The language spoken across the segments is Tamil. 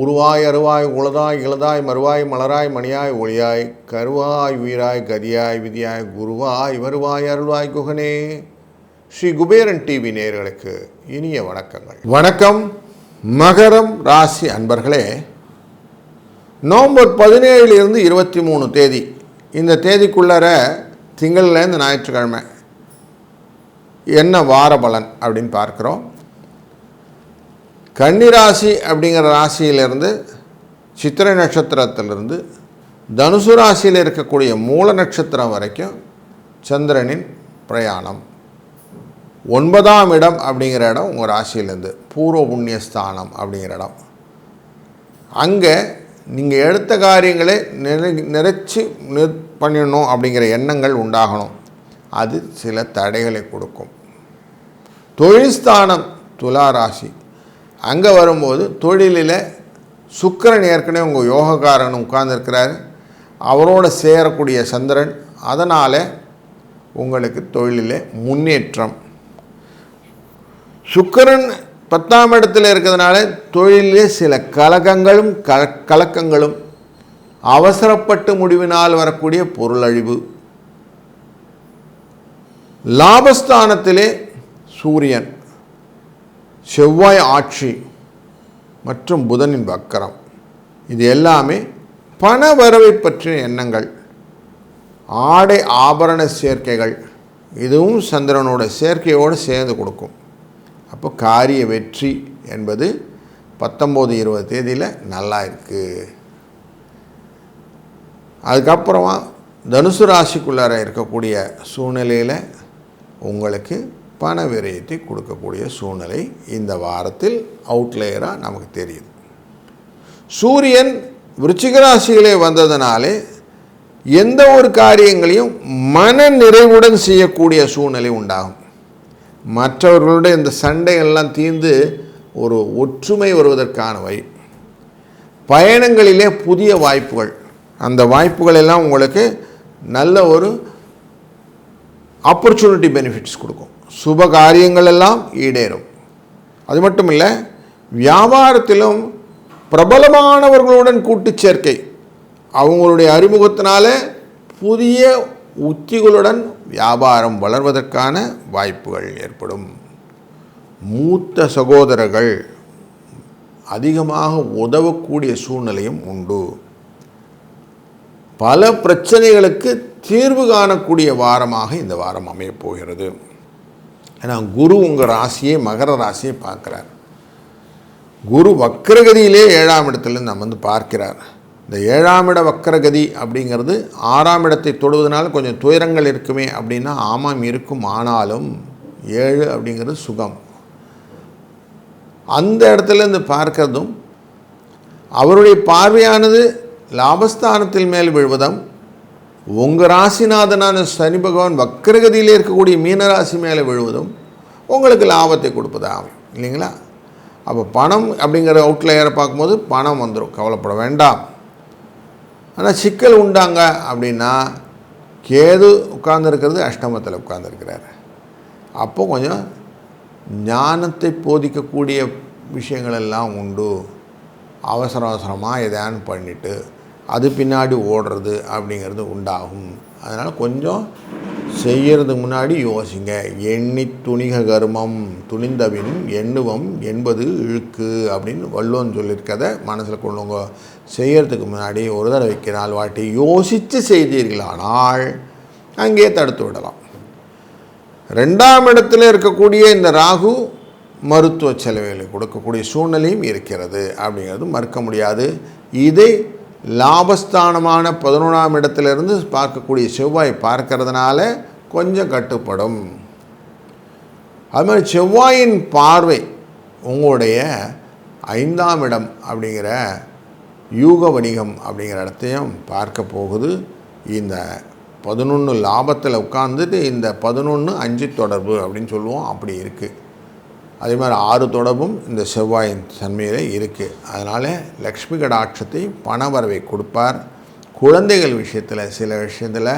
உருவாய் அருவாய் உளதாய் இளதாய் மறுவாய் மலராய் மணியாய் ஒளியாய் கருவாய் உயிராய் கதியாய் விதியாய் குருவாய் வருவாய் அருள்வாய் குகனே. ஸ்ரீ குபேரன் டிவி நேர்களுக்கு இனிய வணக்கங்கள். வணக்கம். மகரம் ராசி அன்பர்களே நவம்பர் பதினேழுலேருந்து இருபத்தி மூணு தேதி. இந்த தேதிக்குள்ளார திங்கள்லேருந்து ஞாயிற்றுக்கிழமை என்ன வார பலன் அப்படின்னு பார்க்குறோம். கன்னிராசி அப்படிங்கிற ராசியிலிருந்து சித்திரை நட்சத்திரத்திலிருந்து தனுசு ராசியில் இருக்கக்கூடிய மூல நட்சத்திரம் வரைக்கும் சந்திரனின் பிரயாணம். ஒன்பதாம் இடம் அப்படிங்கிற இடம் உங்கள் ராசியிலேருந்து பூர்வ புண்ணியஸ்தானம் அப்படிங்கிற இடம். அங்கே நீங்கள் எடுத்த காரியங்களை நிறை நிறைச்சி நிற் பண்ணிடணும் அப்படிங்கிற எண்ணங்கள் உண்டாகணும். அது சில தடைகளை கொடுக்கும். தொழில்ஸ்தானம் துலா ராசி. அங்கே வரும்போது தொழிலில் சுக்கிரன் ஏற்கனவே உங்கள் யோகக்காரன் உட்கார்ந்துருக்கிறாரு. அவரோட சேரக்கூடிய சந்திரன் அதனால் உங்களுக்கு தொழிலில் முன்னேற்றம். சுக்கிரன் பத்தாம் இடத்துல இருக்கிறதுனால தொழிலே சில கலகங்களும் கல கலக்கங்களும் அவசரப்பட்டு முடிவினால் வரக்கூடிய பொருளழிவு. லாபஸ்தானத்திலே சூரியன் செவ்வாய் ஆட்சி மற்றும் புதனின் வக்கரம். இது எல்லாமே பண வரவை பற்றிய எண்ணங்கள். ஆடை ஆபரண சேர்க்கைகள் இதுவும் சந்திரனோட சேர்க்கையோடு சேர்ந்து கொடுக்கும். அப்போ காரிய வெற்றி என்பது பத்தொம்போது இருபது தேதியில் நல்லா இருக்குது அதுக்கப்புறமா தனுசு ராசிக்குள்ளார இருக்கக்கூடிய சூழ்நிலையில் உங்களுக்கு பண விரயத்தை கொடுக்கக்கூடிய சூழ்நிலை இந்த வாரத்தில் அவுட்லேயராக நமக்கு தெரியுது. சூரியன் விருச்சிக ராசியிலே வந்ததுனாலே எந்த ஒரு காரியங்களையும் மன நிறைவுடன் செய்யக்கூடிய சூழ்நிலை உண்டாகும். மற்றவர்களுடைய இந்த சண்டைகள்லாம் தீர்ந்து ஒரு ஒற்றுமை வருவதற்கான வழி. பயணங்களிலே புதிய வாய்ப்புகள். அந்த வாய்ப்புகள் எல்லாம் உங்களுக்கு நல்ல ஒரு ஆப்பர்ச்சுனிட்டி பெனிஃபிட்ஸ் கொடுக்கும். சுப காரியங்களெல்லாம் ஈடேறும். அது மட்டும் இல்லை வியாபாரத்திலும் பிரபலமானவர்களுடன் கூட்டு சேர்க்கை. அவங்களுடைய அறிமுகத்தினால புதிய உத்திகளுடன் வியாபாரம் வளர்வதற்கான வாய்ப்புகள் ஏற்படும். மூத்த சகோதரர்கள் அதிகமாக உதவக்கூடிய சூழ்நிலையும் உண்டு. பல பிரச்சனைகளுக்கு தீர்வு காணக்கூடிய வாரமாக இந்த வாரம் அமையப் போகிறது. ஏன்னா குரு உங்கள் ராசியை மகர ராசியை பார்க்குறார். குரு வக்கரகதியிலே ஏழாம் இடத்துலேருந்து நம்ம வந்து பார்க்கிறார். இந்த ஏழாம் இட வக்கரகதி அப்படிங்கிறது ஆறாம் இடத்தை தொடுவதனால கொஞ்சம் துயரங்கள் இருக்குமே அப்படின்னா ஆமாம் இருக்கும் ஆனாலும் ஏழு அப்படிங்கிறது சுகம். அந்த இடத்துலேருந்து பார்க்கறதும் அவருடைய பார்வையானது லாபஸ்தானத்தில் மேல் விழுவதும் உங்கள் ராசிநாதனான சனி பகவான் வக்கரகதியில் இருக்கக்கூடிய மீனராசி மேலே விழுவதும் உங்களுக்கு லாபத்தை கொடுப்பதாகும் இல்லைங்களா? அப்போ பணம் அப்படிங்கிற அவுட்லேயரை பார்க்கும்போது பணம் வந்துடும் கவலைப்பட வேண்டாம். ஆனால் சிக்கல் உண்டாங்க அப்படின்னா கேது உட்கார்ந்துருக்கிறது அஷ்டமத்தில் உட்கார்ந்துருக்கிறார். அப்போ கொஞ்சம் ஞானத்தை போதிக்கக்கூடிய விஷயங்கள் எல்லாம் உண்டு. அவசர அவசரமாக எதான்னு பண்ணிவிட்டு அது பின்னாடி ஓடுறது அப்படிங்கிறது உண்டாகும். அதனால் கொஞ்சம் செய்யறதுக்கு முன்னாடி யோசிங்க. எண்ணி துணிக கர்மம் துணிந்தபின் எண்ணுவம் என்பது இழுக்கு அப்படின்னு வள்ளுவன் சொல்லியிருக்கதை மனசில் கொள்ளுங்க. செய்யறதுக்கு முன்னாடி ஒரு தடவைக்கு நாள் வாட்டி யோசித்து செய்தீர்களானால் அங்கேயே தடுத்து விடலாம். ரெண்டாம் இடத்துல இருக்கக்கூடிய இந்த ராகு மருத்துவ செலவுகளை கொடுக்கக்கூடிய சூழ்நிலையும் இருக்கிறது அப்படிங்கிறது மறுக்க முடியாது. இதை லாபஸ்தானமான பதினொன்றாம் இடத்திலிருந்து பார்க்கக்கூடிய செவ்வாய் பார்க்கறதுனால கொஞ்சம் கட்டுப்படும். அது மாதிரி செவ்வாயின் பார்வை உங்களுடைய ஐந்தாம் இடம் அப்படிங்கிற யூக வணிகம் அப்படிங்கிற இடத்தையும் பார்க்க போகுது. இந்த பதினொன்று லாபத்தில் உட்காந்துட்டு இந்த பதினொன்று அஞ்சு தொடர்பு அப்படின்னு சொல்லுவோம். அப்படி இருக்குது அதே மாதிரி ஆறு தொடர்பும் இந்த செவ்வாயின் தன்மையில் இருக்குது அதனால் லக்ஷ்மி கடாட்சத்தை பணவரவை கொடுப்பார். குழந்தைகள் விஷயத்தில் சில விஷயத்தில்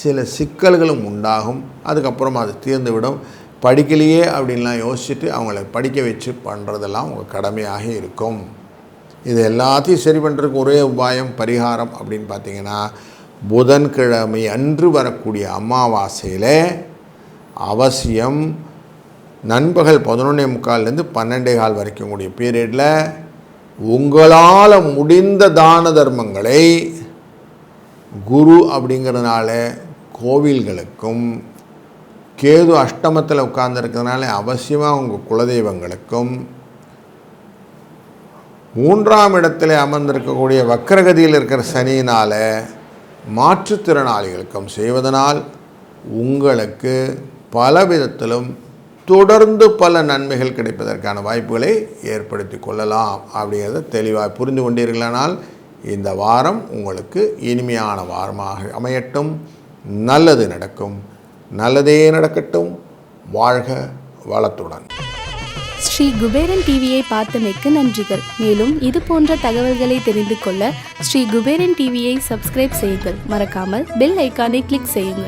சில சிக்கல்களும் உண்டாகும். அதுக்கப்புறம் அது தீர்ந்துவிடும். படிக்கலையே அப்படின்லாம் யோசிச்சுட்டு அவங்கள படிக்க வச்சு பண்ணுறதெல்லாம் உங்கள் கடமையாக இருக்கும். இது எல்லாத்தையும் சரி பண்ணுறதுக்கு ஒரே உபாயம் பரிகாரம் அப்படின்னு பார்த்தீங்கன்னா புதன்கிழமை அன்று வரக்கூடிய அமாவாசையில் அவசியம் நண்பகல் பதினொன்றே முக்கால்லேருந்து பன்னெண்டே கால் வரைக்கும் கூடிய பீரியடில் உங்களால் முடிந்த தான தர்மங்களை குரு அப்படிங்கிறதுனால கோவில்களுக்கும் கேது அஷ்டமத்தில் உட்கார்ந்துருக்கிறதுனால அவசியமாக உங்கள் குலதெய்வங்களுக்கும் மூன்றாம் இடத்துல அமர்ந்திருக்கக்கூடிய வக்கரகதியில் இருக்கிற சனியினால் மாற்றுத்திறனாளிகளுக்கும் செய்வதனால் உங்களுக்கு பல விதத்திலும் தொடர்ந்து பல நன்மைகள் கிடைப்பதற்கான வாய்ப்புகளை ஏற்படுத்தி கொள்ளலாம். அப்படிங்கிறத தெளிவாக புரிந்து கொண்டீர்களானால் இந்த வாரம் உங்களுக்கு இனிமையான வாரமாக அமையட்டும். நல்லது நடக்கும். நல்லதே நடக்கட்டும். வாழ்க வளத்துடன். ஸ்ரீ குபேரன் டிவியை பார்த்தமைக்கு நன்றிகள். மேலும் இது போன்ற தகவல்களை தெரிந்து கொள்ள ஸ்ரீ குபேரன் டிவியை சப்ஸ்கிரைப் செய்யுங்கள். மறக்காமல் பெல் ஐக்கானை கிளிக் செய்யுங்கள்.